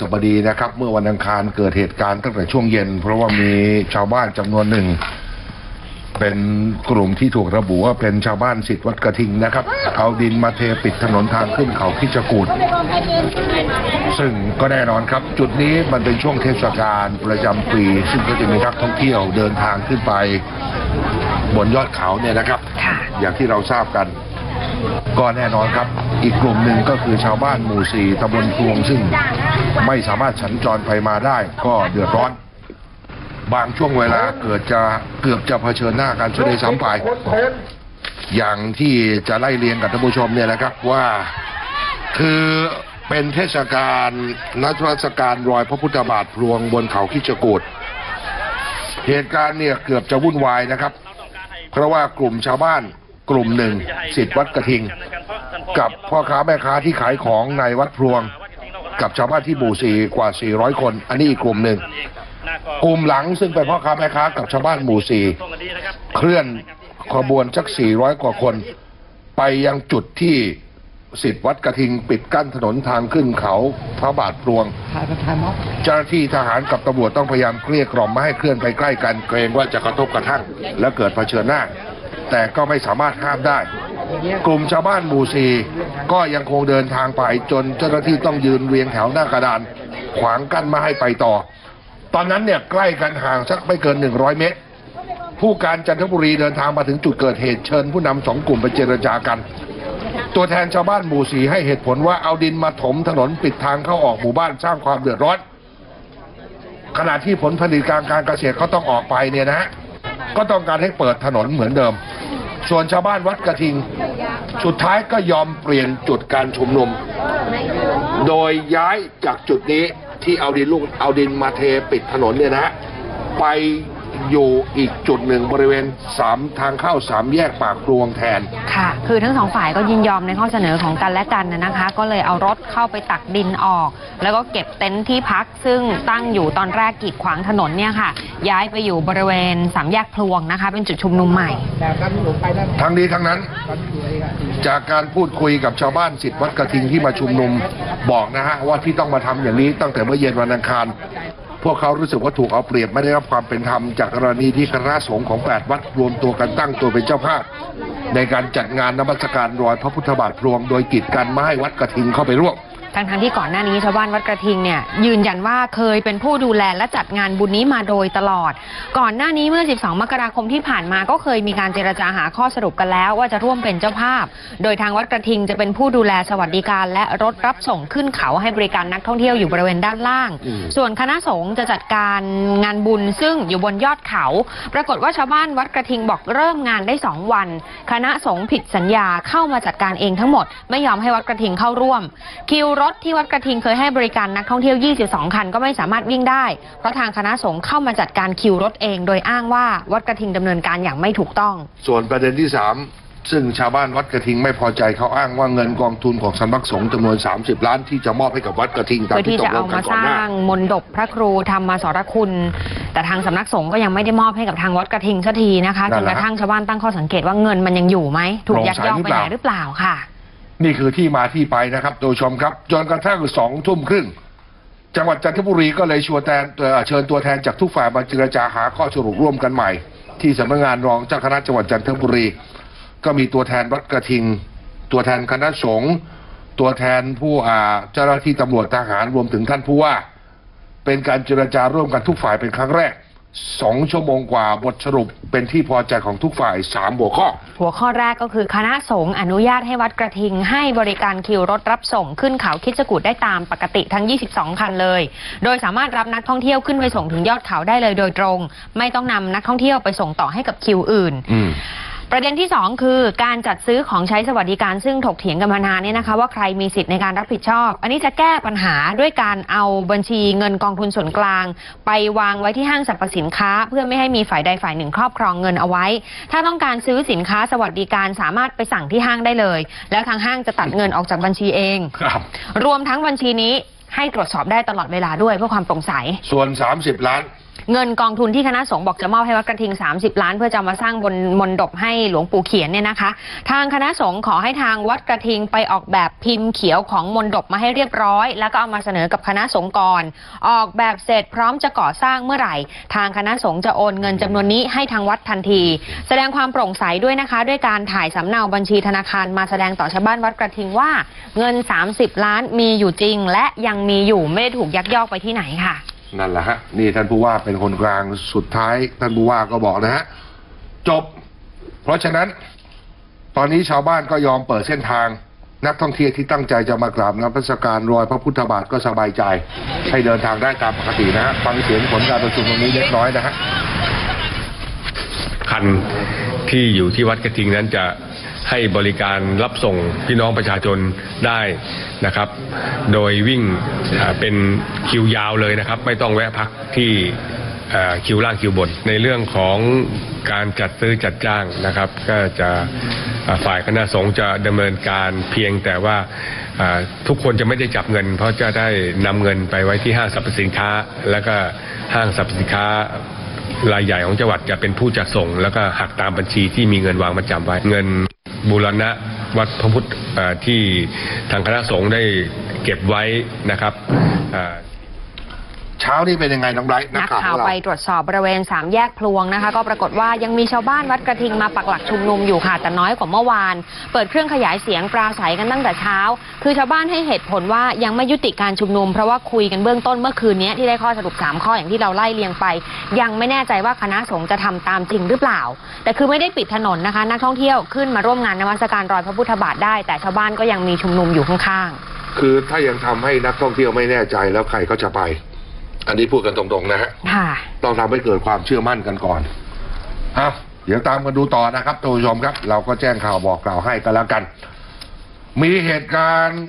สบดีนะครับ เมื่อวันอังคารเกิดเหตุการณ์ตั้งแต่ช่วงเย็น เพราะว่ามีชาวบ้านจำนวนหนึ่ง เป็นกลุ่มที่ถูกระบุว่าเป็นชาวบ้านสิทธิ์วัดกระทิงนะครับ เอาดินมาเทปิดถนนทางขึ้นเขาพิจกูดซึ่งก็แน่นอนครับ จุดนี้มันเป็นช่วงเทศกาลประจำปี ซึ่งก็จะมีนักท่องเที่ยวเดินทางขึ้นไป บนยอดเขาเนี่ยนะครับค่ะอย่างที่เราทราบกัน ก็แน่นอนครับ อีกกลุ่มหนึ่งก็คือชาวบ้านหมู่สี่ตำบลพวงซึ่งไม่สามารถสัญจรไปมาได้ ก็เดือดร้อน บางช่วงเวลาเกิดจะเกือบจะเผชิญหน้ากันช่วยซ้ำไปอย่างที่จะไล่เรียงกับท่านผู้ชมเนี่ยนะครับว่าคือเป็นเทศกาลนัทรศการรอยพระพุทธบาทพลวงบนเขาคิจกูดเหตุการณ์เนี่ยเกือบจะวุ่นวายนะครับ เพราะว่ากลุ่มชาวบ้าน กลุ่มหนึ่งสิทธิ์วัดกระทิง กับพ่อค้าแม่ค้าที่ขายของในวัดพลวง กับชาวบ้านที่หมู่สี่กว่า 400 คน อันนี้อีกกลุ่มหนึ่งกลุ่มหลังซึ่งเป็นพ่อค้าแม่ค้ากับชาวบ้านหมู่สี่เคลื่อนขบวนสัก 400 กว่าคน ไปยังจุดที่สิทธิ์วัดกระทิงปิดกั้นถนนทางขึ้นเขาพระบาทพลวงเจ้าหน้าที่ทหารกับตำรวจต้องพยายามเกลี้ยกล่อมไม่ให้เคลื่อนไปใกล้กันเกรงว่าจะกระทบกระทั่งและเกิดเผชิญหน้า แต่ก็ไม่สามารถห้ามได้ กลุ่มชาวบ้านหมู่ซีก็ยังคงเดินทางไปจนเจ้าหน้าที่ต้องยืนเรียงแถวหน้ากระดาน ขวางกั้นไม่ให้ไปต่อ ตอนนั้นเนี่ยใกล้กันห่างสักไม่เกิน 100 เมตร ผู้การจันทบุรีเดินทางมาถึงจุดเกิดเหตุเชิญผู้นำสองกลุ่มไปเจรจากัน ตัวแทนชาวบ้านหมู่สีให้เหตุผลว่าเอาดินมาถมถนนปิดทางเข้าออกหมู่บ้านสร้างความเดือดร้อนขณะที่ผลผลิตการการเกษตรเขาต้องออกไปเนี่ยนะฮะก็ต้องการให้เปิดถนนเหมือนเดิม ส่วนชาวบ้านวัดกระทิง สุดท้ายก็ยอมเปลี่ยนจุดการชุมนุม โดยย้ายจากจุดนี้ที่เอาดินลูกเอาดินมาเทปิดถนนเนี่ยนะฮะไป อยู่อีกจุดหนึ่งบริเวณสามทางเข้าสามแยกปากพลวงแทน ค่ะ คือทั้งสองฝ่ายก็ยินยอมในข้อเสนอของกันและกันนะนะคะ ก็เลยเอารถเข้าไปตักดินออก แล้วก็เก็บเต็นท์ที่พักซึ่งตั้งอยู่ตอนแรกกีดขวางถนนเนี่ยค่ะ ย้ายไปอยู่บริเวณสามแยกพลวงนะคะ เป็นจุดชุมนุมใหม่ ทั้งนี้ทั้งนั้น จากการพูดคุยกับชาวบ้านสิทธิ์วัดกระทิงที่มาชุมนุมบอกนะฮะว่าที่ต้องมาทำอย่างนี้ตั้งแต่เมื่อเย็นวันอังคาร พวกเขารู้สึกว่าถูกเอาเปรียบไม่ได้รับความเป็นธรรมจากกรณีที่คณะสงฆ์ของ 8 วัดรวมตัวกันตั้งตัวเป็นเจ้าภาพในการจัดงานนมัสการรอยพระพุทธบาทพวงโดยกีดกันไม่ให้วัดกระทิงเข้าไปร่วม ทั้งทงๆที่ก่อนหน้านี้ชาวบ้านวัดกระทิงเนี่ยยืนยันว่าเคยเป็นผู้ดูแลและจัดงานบุญนี้มาโดยตลอด ก่อนหน้านี้เมื่อ 12 มกราคมที่ผ่านมาก็เคยมีการเจรจาหาข้อสรุปกันแล้วว่าจะร่วมเป็นเจ้าภาพ โดยทางวัดกระทิงจะเป็นผู้ดูแลสวัสดิการ และรถรับส่งขึ้นเขาให้บริการนักท่องเที่ยวอยู่บริเวณด้านล่างอืมส่วนคณะสงฆ์จะจัดการงานบุญซึ่งอยู่บนยอดเขา ปรากฏว่าชาวบ้านวัดกระทิงบอกเริ่มงานได้ 2 วัน คณะสงฆ์ผิดสัญญาเข้ามาจัดการเองทั้งหมด ไม่ยอมให้วัดกระทิงเข้าร่วมคิวรถที่วัดกระทิงเคยให้บริการนักท่องเที่ยว 22 คันก็ไม่สามารถวิ่งได้ เพราะทางคณะสงฆ์เข้ามาจัดการคิวรถเอง โดยอ้างว่าวัดกระทิงดำเนินการอย่างไม่ถูกต้อง ส่วนประเด็นที่สามซึ่งชาวบ้านวัดกระทิงไม่พอใจเขาอ้างว่าเงินกองทุนของสำนักสงฆ์จำนวน 30 ล้านที่จะมอบให้กับวัดกระทิงตามเพื่อที่ที่ตจะกลเอางกัมานก่สอนหน้า ร้างมนดบพระครูธรรมสรคุณ แต่ทางสำนักสงฆ์ก็ยังไม่ได้มอบให้กับทางวัดกระทิงสักทีนะคะนั่จนนแหกละระทั่งชาวบ้านตั้งข้อสังเกตว่าเงินมันยังอยู่ไหมถูกยักยอกไปไหนหรือเปล่าค่ะ นี่คือที่มาที่ไปนะครับโดยชมครับจนกระทั่งสองทุ่มครึ่ง จังหวัดจันทบุรีก็เลยชวนแทนเอ่อเชิญตัวแทนจากทุกฝ่ายมาเจรจาหาข้อสรุปร่วมกันใหม่ ที่สำนักงานรองเจ้าคณะจังหวัดจันทบุรี ก็มีตัวแทนวัดกระทิง ตัวแทนคณะสงฆ์ตัวแทนผู้อาเจ้าหน้าที่ตำรวจทหารรวมถึงท่านผู้ว่า เป็นการเจรจาร่วมกันทุกฝ่ายเป็นครั้งแรก สองชั่วโมงกว่าบทสรุปเป็นที่พอใจของทุกฝ่ายสามหัวข้อ หัวข้อแรกก็คือคณะสงฆ์อนุญาตให้วัดกระทิง ให้บริการคิวรถรับส่งขึ้นเขาคิดจกูดได้ตามปกติทั้ง 22 คันเลย โดยสามารถรับนักท่องเที่ยวขึ้นไปส่งถึงยอดเขาได้เลยโดยตรง ไม่ต้องนำนักท่องเที่ยวไปส่งต่อให้กับคิวอื่นอืม ประเด็นที่ 2 คือการจัดซื้อของใช้สวัสดิการซึ่งถกเถียงกันมานานเนี่ยนะคะ ว่าใครมีสิทธิ์ในการรับผิดชอบ อันนี้จะแก้ปัญหาด้วยการเอาบัญชีเงินกองทุนส่วนกลาง ไปวางไว้ที่ห้างสรรพสินค้า เพื่อไม่ให้มีฝ่ายใดฝ่ายหนึ่งครอบครองเงินเอาไว้ ถ้าต้องการซื้อสินค้าสวัสดิการสามารถไปสั่งที่ห้างได้เลย แล้วทางห้างจะตัดเงินออกจากบัญชีเองครับรวมทั้งบัญชีนี้ให้ตรวจสอบได้ตลอดเวลาด้วยเพื่อความโปร่งใส ส่วน 30 ล้าน เงินกองทุนที่คณะสงฆ์บอกจะมอบให้วัดกระทิง 30 ล้าน เพื่อจะมาสร้างบนมนดบให้หลวงปู่เขียนเนี่ยนะคะ ทางคณะสงฆ์ขอให้ทางวัดกระทิงไปออกแบบพิมพ์เขียวของมนดบมาให้เรียบร้อย แล้วก็เอามาเสนอกับคณะสงฆ์ก่อนออกแบบเสร็จพร้อมจะก่อสร้างเมื่อไหร่ ทางคณะสงฆ์จะโอนเงินจำนวนนี้ให้ทางวัดทันที แสดงความโปร่งใสด้วยนะคะ ด้วยการถ่ายสำเนาบัญชีธนาคารมาแสดงต่อชาวบ้านวัดกระทิงว่าเงิน 30 ล้านมีอยู่จริง และยังมีอยู่ไม่ได้ถูกยักยอกไปที่ไหนค่ะ นั่นแหละฮะนี่ท่านผู้ว่าเป็นคนกลางสุดท้าย ท่านผู้ว่าก็บอกนะฮะจบ เพราะฉะนั้น ตอนนี้ชาวบ้านก็ยอมเปิดเส้นทาง นักท่องเที่ยวที่ตั้งใจจะมากราบนมัสการรอยพระพุทธบาทก็สบายใจ ให้เดินทางได้ตามปกตินะฮะฟังเสียงผลการประชุมตรงนี้เล็กน้อยนะฮะคันที่อยู่ที่วัดกระทิงนั้นจะ ให้บริการรับส่งพี่น้องประชาชนได้นะครับ โดยวิ่งเป็นคิวยาวเลยนะครับ ไม่ต้องแวะพักที่คิวล่างคิวบน ในเรื่องของการจัดซื้อจัดจ้างนะครับ ก็จะฝ่ายคณะสงฆ์จะดำเนินการเพียงแต่ว่าอ่าทุกคนจะไม่ได้จับเงิน เพราะจะได้นำเงินไปไว้ที่ห้างสรรพสินค้า แล้วก็ห้างสรรพสินค้ารายใหญ่ของจังหวัดจะเป็นผู้จัดส่ง แล้วก็หักตามบัญชีที่มีเงินวางประจำไว้เงิน บูรณะวัดพระพุทธที่ทางคณะสงฆ์ได้เก็บไว้นะครับ เอ่อเช้านี้เป็นยังไงน้องไบรท์นันักกข่าวขข่าอวงเรา ไปตรวจสอบบริเวณสามแยกพลวงนะคะ ก็ปรากฏว่ายังมีชาวบ้านวัดกระทิงมาปักหลักชุมนุมอยู่ค่ะแต่น้อยกว่าเมื่อวาน เปิดเครื่องขยายเสียงปราศัยกันตั้งแต่เช้า คือชาวบ้านให้เหตุผลว่ายังไม่ยุติการชุมนุม เพราะว่าคุยกันเบื้องต้นเมื่อคืนนี้ที่ได้ข้อสรุป 3 ข้ออย่างที่เราไล่เรียงไป ยังไม่แน่ใจว่าคณะสงฆ์จะทำตามจริงหรือเปล่า แต่คือไม่ได้ปิดถนนนะคะ นักท่องเที่ยวขึ้นมาร่วมงานนมัสการรอยพระพุทธบาทได้ แต่ชาวบ้านก็ยังมีชุมนุมอยู่ข้างๆ คือถ้ายังทำให้นักท่องเที่ยวไม่แน่ใจแล้วใครก็จะไป อันนี้พูดกันตรงๆนะฮะค่ะ ต้องทำให้เกิดความเชื่อมั่นกันก่อนเอาเดี๋ยวตามกันดูต่อนะครับท่านผู้ชมครับ เราก็แจ้งข่าวบอกกล่าวให้กันแล้วกัน มีเหตุการณ์